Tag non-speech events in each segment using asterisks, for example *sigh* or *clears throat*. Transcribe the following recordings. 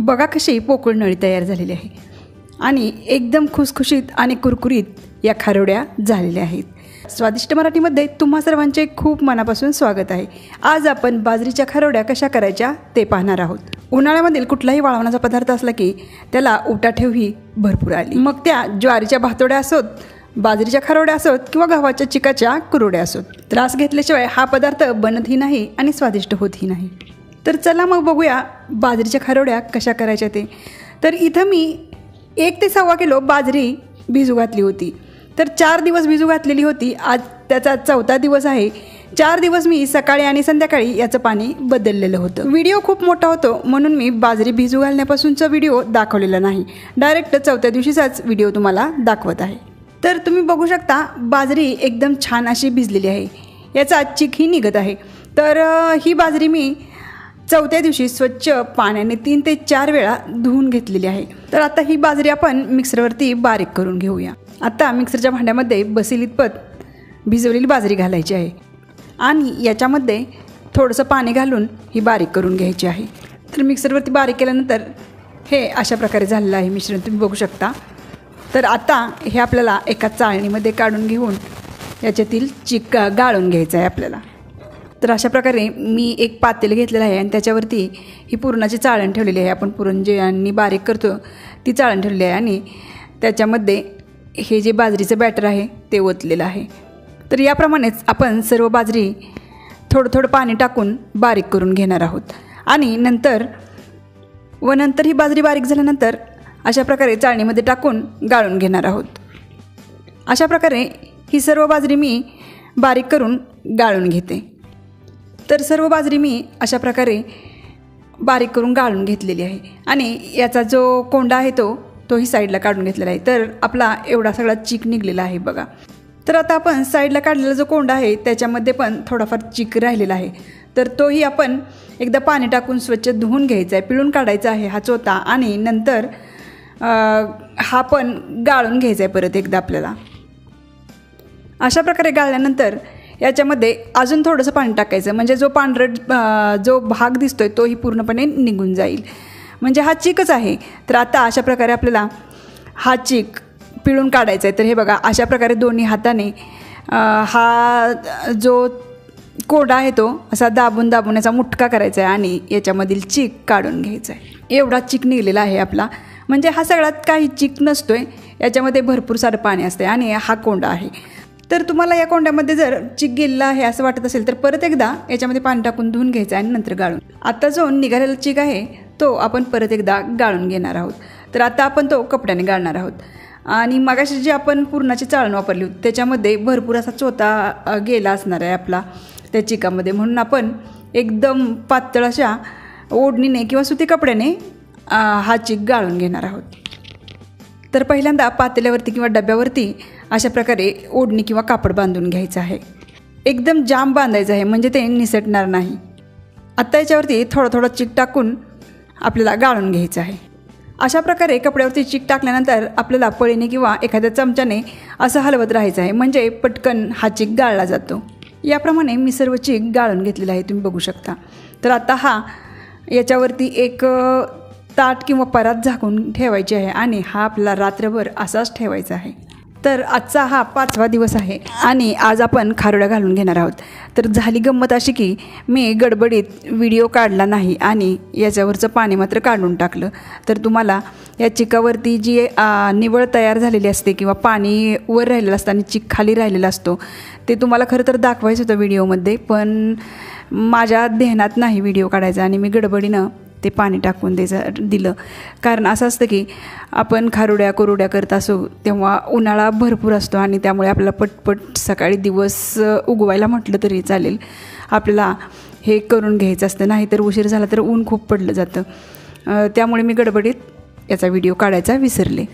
बघा कशी पोकळ नळी तयार झालेली आहे. आणि एकदम खुसखुशीत आणि कुरकुरीत या खारोड्या झालेल्या आहेत. स्वादिष्ट मराठीमध्ये तुम्हा सर्वांचे खूप मनापासून स्वागत आहे. आज आपण बाजरीच्या खारोड्या कशा करायच्या ते पाहणार आहोत. उन्हाळ्यामधील कुठलाही वाळवण्याचा पदार्थ असला की त्याला उठाठेव ही भरपूर आली. मग त्या ज्वारीच्या भातोड्या असोत बाजरीच्या खारोड्या असोत किंवा गव्हाच्या चिकाच्या कुरोड्या असोत. त्रास घेतल्याशिवाय हा पदार्थ बनतही नाही आणि स्वादिष्ट होतही नाही. तर चला मग बघूया बाजरीच्या खारोड्या कशा करायच्या ते. तर इथं मी एक ते सव्वा किलो बाजरी भिजू घातली होती. तर चार दिवस भिजू घातलेली होती. आज त्याचा चौथा दिवस आहे. चार दिवस मी सकाळी आणि संध्याकाळी याचं पाणी बदललेलं होतं. व्हिडिओ खूप मोठा होतो म्हणून मी बाजरी भिजू घालण्यापासूनचा व्हिडिओ दाखवलेला नाही. डायरेक्ट चौथ्या दिवशीचाच व्हिडिओ तुम्हाला दाखवत आहे. तर तुम्ही बघू शकता बाजरी एकदम छान अशी भिजलेली आहे. याचा चिकही निघत आहे. तर ही बाजरी मी चौथ्या दिवशी स्वच्छ पाण्याने तीन ते चार वेळा धुवून घेतलेली आहे. तर आता ही बाजरी आपण मिक्सरवरती बारीक करून घेऊया. आता मिक्सरच्या भांड्यामध्ये बसील इतपत भिजवलेली बाजरी घालायची आहे. आणि याच्यामध्ये थोडंसं पाणी घालून ही बारीक करून घ्यायची आहे. तर मिक्सरवरती बारीक केल्यानंतर हे अशा प्रकारे झालेलं आहे मिश्रण. तुम्ही बघू शकता. तर आता हे आपल्याला एका चाळणीमध्ये काढून घेऊन याच्यातील चिक गाळून घ्यायचं आहे आपल्याला. तर अशा प्रकारे मी एक पातेल घेतलेलं आहे आणि त्याच्यावरती ही पुरणाची चाळण ठेवलेली आहे. आपण पुरण जे आणि बारीक करतो ती चाळण ठेवलेली आहे आणि त्याच्यामध्ये हे जे बाजरीचं बॅटर आहे ते ओतलेलं आहे. तर याप्रमाणेच आपण सर्व बाजरी थोडं थोडं पाणी टाकून बारीक करून घेणार आहोत. आणि नंतर व नंतर ही बाजरी बारीक झाल्यानंतर अशा प्रकारे चाळणीमध्ये टाकून गाळून घेणार आहोत. अशा प्रकारे ही सर्व बाजरी मी बारीक करून गाळून घेते. तर सर्व बाजरी मी अशा प्रकारे बारीक करून गाळून घेतलेली आहे. आणि याचा जो कोंडा आहे तो तोही साईडला काढून घेतलेला आहे. तर आपला एवढा सगळा चीक निघलेला आहे बघा. तर आता आपण साईडला काढलेला जो कोंडा आहे त्याच्यामध्ये पण थोडाफार चिक राहिलेला आहे. तर तोही आपण एकदा पाणी टाकून स्वच्छ धुवून घ्यायचा आहे पिळून काढायचा आहे हा चोथा. आणि नंतर हा पण गाळून घ्यायचा आहे परत एकदा आपल्याला. अशा प्रकारे गाळल्यानंतर याच्यामध्ये अजून थोडंसं पाणी टाकायचं. म्हणजे जो पांढरट जो भाग दिसतोय तोही पूर्णपणे निघून जाईल. म्हणजे हा चिकच आहे. तर आता अशा प्रकारे आपल्याला हा चिक पिळून काढायचा आहे. तर हे बघा अशा प्रकारे दोन्ही हाताने हा जो कोडा आहे तो असा दाबून दाबून याचा मुटका करायचा आहे आणि याच्यामधील चिक काढून घ्यायचा आहे. एवढा चिक निघलेला आहे आपला. म्हणजे हा सगळ्यात काही चिक नसतोय. याच्यामध्ये भरपूर सारं पाणी असते आणि हा कोंडा आहे. तर तुम्हाला या कोंड्यामध्ये जर चिक गेलेला आहे असं वाटत असेल तर परत एकदा याच्यामध्ये पाणी टाकून धुवून घ्यायचं आणि नंतर गाळून. आता जो निघालेला चिक आहे तो आपण परत एकदा गाळून घेणार आहोत. तर आता आपण तो कपड्याने गाळणार आहोत. आणि मगाशी जी आपण पूर्णाची चाळण वापरली होती त्याच्यामध्ये भरपूर असा चोथा गेला असणार आहे आपला त्या चिकामध्ये. म्हणून आपण एकदम पातळ अशा ओढणीने किंवा सुती कपड्याने हा चिक गाळून घेणार आहोत. तर पहिल्यांदा पातेल्यावरती किंवा डब्यावरती अशा प्रकारे ओढणी किंवा कापड बांधून घ्यायचं आहे. एकदम जाम बांधायचं आहे म्हणजे ते निसटणार नाही. आत्ता याच्यावरती थोडं थोडं चिक टाकून आपल्याला गाळून घ्यायचं आहे. अशा प्रकारे कपड्यावरती चिक टाकल्यानंतर आपल्याला पळीने किंवा एखाद्या चमच्याने असं हलवत राहायचं आहे म्हणजे पटकन हा चिक गाळला जातो. याप्रमाणे मी सर्व चिक गाळून घेतलेला आहे तुम्ही बघू शकता. तर आता हा याच्यावरती एक ताट किंवा परात झाकून ठेवायची आहे आणि हा आपला रात्रभर असाच ठेवायचा आहे. तर आजचा हा पाचवा दिवस आहे आणि आज आपण खारुडा घालून घेणार आहोत. तर झाली गंमत अशी की मी गडबडीत व्हिडिओ काढला नाही आणि याच्यावरचं पाणी मात्र काढून टाकलं. तर तुम्हाला या चिकावरती जी निवळ तयार झालेली असते किंवा पाणी वर राहिलेलं असतं आणि चिक खाली राहिलेला असतो ते तुम्हाला खरं तर दाखवायचं होतं व्हिडिओमध्ये पण माझ्या ध्यानात नाही व्हिडिओ काढायचा आणि मी गडबडीनं ते पाणी टाकून द्यायचं दिलं. कारण असं असतं की आपण खारुड्या कोरुड्या करत असो तेव्हा उन्हाळा भरपूर असतो आणि त्यामुळे आपल्याला पटपट सकाळी दिवस उगवायला म्हटलं तरी चालेल. आपल्याला हे करून घ्यायचं असतं नाहीतर उशीर झाला तर ऊन खूप पडलं जातं. त्यामुळे मी गडबडीत याचा व्हिडिओ काढायचा विसरले.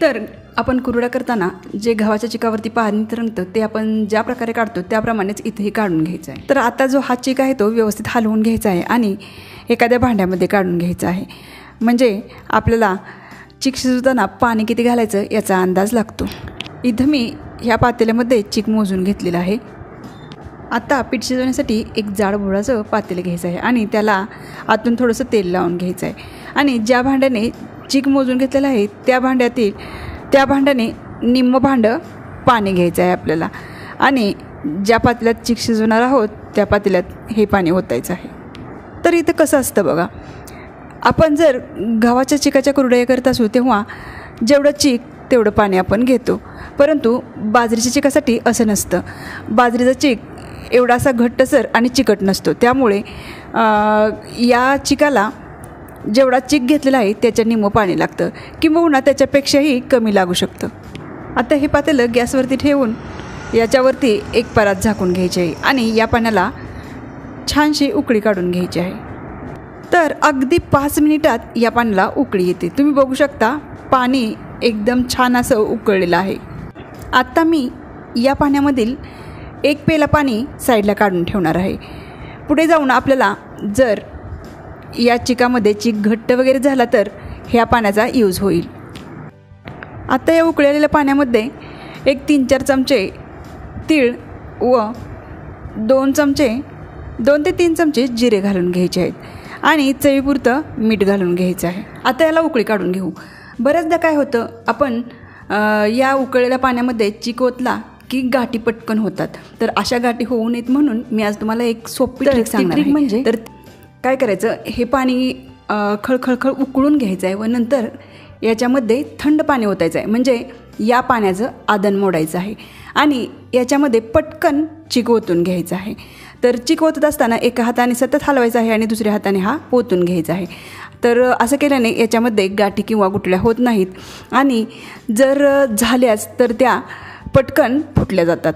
तर आपण कुरड्या करताना जे गव्हाच्या चिकावरती पाणी तरंगतं ते आपण ज्या प्रकारे काढतो त्याप्रमाणेच इथेही काढून घ्यायचं आहे. तर आता जो हा चिक आहे तो व्यवस्थित हलवून घ्यायचा आहे आणि एखाद्या भांड्यामध्ये काढून घ्यायचा आहे. म्हणजे आपल्याला चिक शिजवताना पाणी किती घालायचं याचा अंदाज लागतो. इथं मी ह्या पातेल्यामध्ये चिक मोजून घेतलेलं आहे. आता पीठ शिजवण्यासाठी एक जाड बोळाचं पातेलं घ्यायचं आहे आणि त्याला आतून थोडंसं तेल लावून घ्यायचं आहे. आणि ज्या भांड्याने चीक मोजून घेतलेलं आहे त्या भांड्यातील त्या भांड्याने निम्म भांडं पाणी घ्यायचं आहे आपल्याला. आणि ज्या पातेल्यात चीक शिजवणार आहोत त्या पातेल्यात हे पाणी ओतायचं आहे. तर इथं कसं असतं बघा आपण जर गव्हाच्या चिकाच्या कुरडया करत असू तेव्हा जेवढं चीक तेवढं पाणी आपण घेतो. परंतु बाजरीच्या चिकासाठी असं नसतं. बाजरीचा चीक एवढा असा घट्टसर आणि चिकट नसतो. त्यामुळे या चिकाला जेवढा चीक घेतलेला आहे त्याच्या निमं पाणी लागतं. किंबहुना त्याच्यापेक्षाही कमी लागू शकतं. आता हे पातेलं गॅसवरती ठेवून याच्यावरती एक परात झाकून घ्यायची आहे आणि या पाण्याला छानशी उकळी काढून घ्यायची आहे. तर अगदी पाच मिनिटात या पाण्याला उकळी येते. तुम्ही बघू शकता पाणी एकदम छान असं उकळलेलं आहे. आत्ता मी या पाण्यामधील एक पेला पाणी साईडला काढून ठेवणार आहे. पुढे जाऊन आपल्याला जर या चिकामध्ये चिक घट्ट वगैरे झाला तर ह्या पाण्याचा यूज होईल. आता या उकळलेल्या पाण्यामध्ये एक तीन चार चमचे तीळ व दोन चमचे दोन ते तीन चमचे जिरे घालून घ्यायचे आहेत आणि चवीपुरतं मीठ घालून घ्यायचं आहे. आता याला उकळी काढून घेऊ. बऱ्याचदा काय होतं आपण या उकळलेल्या पाण्यामध्ये चिक ओतला की गाठी पटकन होतात. तर अशा गाठी होऊ नयेत म्हणून मी आज तुम्हाला एक सोपी ट्रिक सांगणार आहे. म्हणजे? तर काय करायचं? हे पाणी खळखळखळ उकळून घ्यायचं आहे व नंतर याच्यामध्ये थंड पाणी ओतायचं आहे म्हणजे या पाण्याचं आदन मोडायचं आहे. आणि याच्यामध्ये पटकन चिक ओतून घ्यायचं आहे. तर चिक ओतत असताना एका हाताने सतत हलवायचं आहे आणि दुसऱ्या हाताने हा ओतून घ्यायचा आहे. तर असं केल्याने याच्यामध्ये गाठी किंवा गुटल्या होत नाहीत. आणि जर झाल्याच तर त्या पटकन फुटल्या जातात.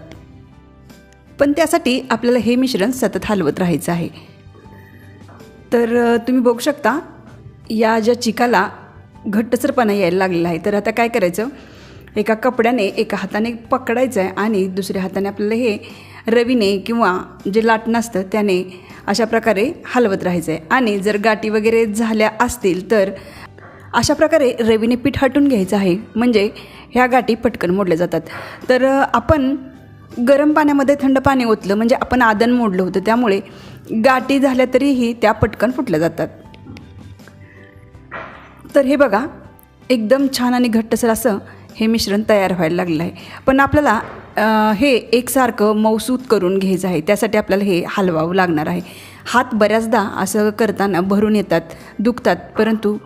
पण त्यासाठी आपल्याला हे मिश्रण सतत हलवत राहायचं आहे. तर तुम्ही बघू शकता या ज्या चिकाला घट्टसरपणा यायला लागलेला आहे. तर आता काय करायचं? एका कपड्याने एका हाताने पकडायचं आहे आणि दुसऱ्या हाताने आपल्याला हे रवीने किंवा जे लाटणं असतं त्याने अशा प्रकारे हलवत राहायचं आहे आणि जर गाठी वगैरे झाल्या असतील तर अशा प्रकारे रवीने पीठ हटून घ्यायचं आहे. म्हणजे ह्या गाठी पटकन मोडल्या जातात. तर आपण गरम पाण्यामध्ये थंड पाणी ओतलं म्हणजे आपण आदन मोडलं होतं त्यामुळे गाठी झाल्या तरीही त्या पटकन फुटल्या जातात. तर हे बघा एकदम छान आणि घट्टसर असं हे मिश्रण तयार व्हायला लागलं आहे. पण आपल्याला हे एकसारखं मौसूत करून घ्यायचं आहे त्यासाठी आपल्याला हे हलवावं लागणार आहे. हात बऱ्याचदा असं करताना भरून येतात दुखतात परंतु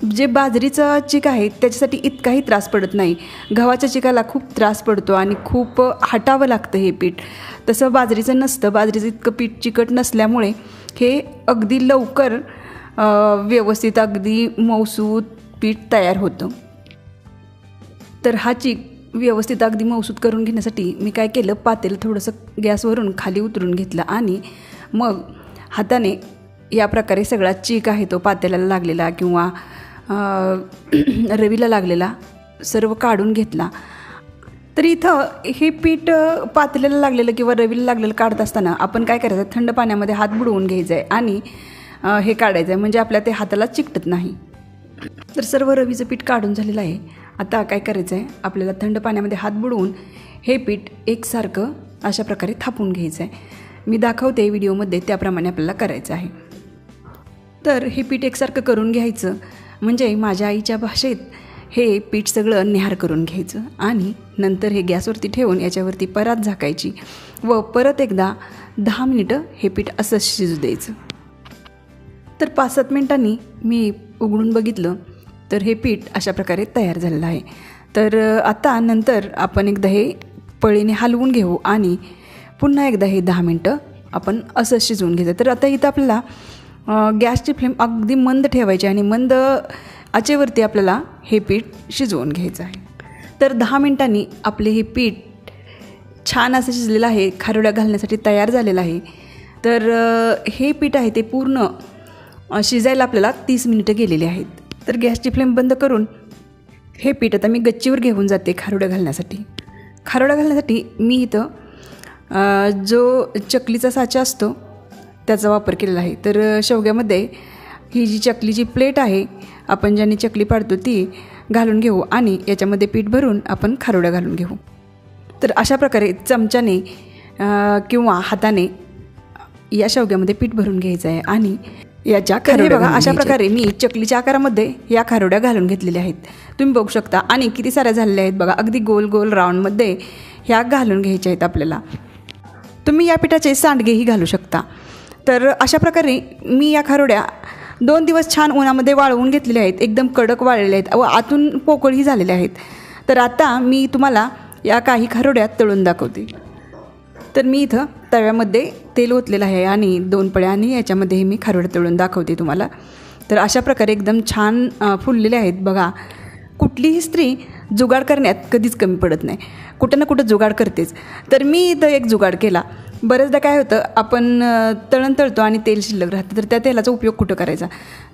जे बाजरीचं चिक आहे त्याच्यासाठी इतकाही त्रास पडत नाही. गव्हाच्या चिकाला खूप त्रास पडतो आणि खूप हटावं लागतं हे पीठ. तसं बाजरीचं नसतं. बाजरीचं इतकं पीठ चिकट नसल्यामुळे हे अगदी लवकर व्यवस्थित अगदी मौसूत पीठ तयार होतं. तर हा चीक व्यवस्थित अगदी मौसूत करून घेण्यासाठी मी काय केलं? पातेलं थोडंसं गॅसवरून खाली उतरून घेतलं आणि मग हाताने या प्रकारे सगळा चीक आहे तो पातेल्याला लागलेला किंवा *clears throat* रवीला लागलेला सर्व काढून घेतला. तर इथं हे पीठ पातेल्याला लागलेलं किंवा रवीला लागलेलं काढत असताना आपण काय करायचं? थंड पाण्यामध्ये हात बुडवून घ्यायचं आहे आणि हे काढायचं आहे म्हणजे आपल्या ते हाताला चिकटत नाही. तर सर्व रवीचं पीठ काढून झालेलं आहे. आता काय करायचं आहे आपल्याला थंड पाण्यामध्ये हात बुडवून हे पीठ एकसारखं अशा प्रकारे थापून घ्यायचं आहे मी दाखवते व्हिडिओमध्ये त्याप्रमाणे आपल्याला करायचं आहे. तर हे पीठ एकसारखं करून घ्यायचं. म्हणजे माझ्या आईच्या भाषेत हे पीठ सगळं निहार करून घ्यायचं आणि नंतर हे गॅसवरती ठेवून याच्यावरती परात झाकायची व परत एकदा दहा मिनिटं हे पीठ असं शिजू द्यायचं. तर पाच सात मिनटांनी मी उघडून बघितलं तर हे पीठ अशा प्रकारे तयार झालेलं आहे. तर आता नंतर आपण एकदा हे पळीने हलवून घेऊ आणि पुन्हा एकदा हे दहा मिनटं आपण असं शिजवून घ्यायचं. तर आता इथं आपल्याला गॅसची फ्लेम अगदी मंद ठेवायची आणि मंद आचेवरती आपल्याला हे पीठ शिजवून घ्यायचं आहे. तर दहा मिनटांनी आपले हे पीठ छान असं शिजलेलं आहे खारोड्या घालण्यासाठी तयार झालेलं आहे. तर हे पीठ आहे ते पूर्ण शिजायला आपल्याला तीस मिनिटं गेलेली आहेत. तर गॅसची फ्लेम बंद करून हे पीठ आता मी गच्चीवर घेऊन जाते खारोड्या घालण्यासाठी. खारोड्या घालण्यासाठी मी इथं जो चकलीचा साचा असतो त्याचा वापर केलेला आहे. तर शेवग्यामध्ये ही जी चकलीची प्लेट आहे आपण ज्याने चकली पाडतो ती घालून घेऊ आणि याच्यामध्ये पीठ भरून आपण खारोड्या घालून घेऊ. तर अशा प्रकारे चमच्याने किंवा हाताने या शेवग्यामध्ये पीठ भरून घ्यायचं आहे आणि याच्या खारोड्या बघा अशा प्रकारे मी चकलीच्या आकारामध्ये या खारोड्या घालून घेतलेल्या आहेत. तुम्ही बघू शकता आणि किती साऱ्या झालेल्या आहेत बघा. अगदी गोल गोल राऊंडमध्ये ह्या घालून घ्यायच्या आहेत आपल्याला. तुम्ही या पिठाचे सांडगेही घालू शकता. तर अशा प्रकारे मी या खारोड्या दोन दिवस छान उन्हामध्ये वाळवून घेतलेल्या आहेत. एकदम कडक वाळलेल्या आहेत. व आतून पोकळही झालेल्या आहेत. तर आता मी तुम्हाला या काही खारोड्या तळून दाखवते. तर मी इथं तव्यामध्ये तेल ओतलेलं आहे आणि दोन पळ्या आणि याच्यामध्ये मी खारोड्या तळून दाखवते तुम्हाला. तर अशा प्रकारे एकदम छान फुललेले आहेत. बघा कुठलीही स्त्री जुगाड करण्यात कधीच कमी पडत नाही. कुठं ना कुठं जुगाड करतेच. तर मी इथं एक जुगाड केला. बरेचदा काय होतं आपण तळण तळतो आणि तेल शिल्लक राहतं तर त्या तेलाचा उपयोग कुठं करायचा?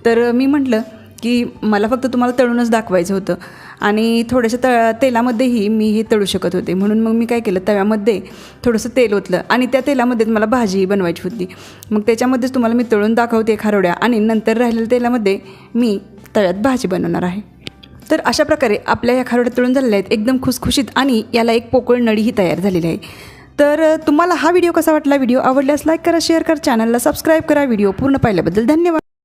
तर मी म्हटलं की मला फक्त तुम्हाला तळूनच दाखवायचं होतं आणि थोड्याशा त तेलामध्येही मी हे तळू शकत होते. म्हणून मग मी काय केलं तव्यामध्ये थोडंसं तेल ओतलं आणि त्या तेलामध्ये मला भाजीही बनवायची होती. मग त्याच्यामध्येच तुम्हाला मी तळून दाखवते खारोड्या आणि नंतर राहिलेल्या तेलामध्ये मी तव्यात भाजी बनवणार आहे. तर अशा प्रकारे आपल्या ह्या खारोड्या तळून झालेल्या आहेत एकदम खुसखुशीत आणि याला एक पोकळ नळीही तयार झालेली आहे. तर तुम्हाला हा व्हिडिओ कसा वाटला? व्हिडिओ आवडल्यास लाईक करा शेअर करा चॅनलला सबस्क्राईब करा. व्हिडिओ पूर्ण पाहिल्याबद्दल धन्यवाद.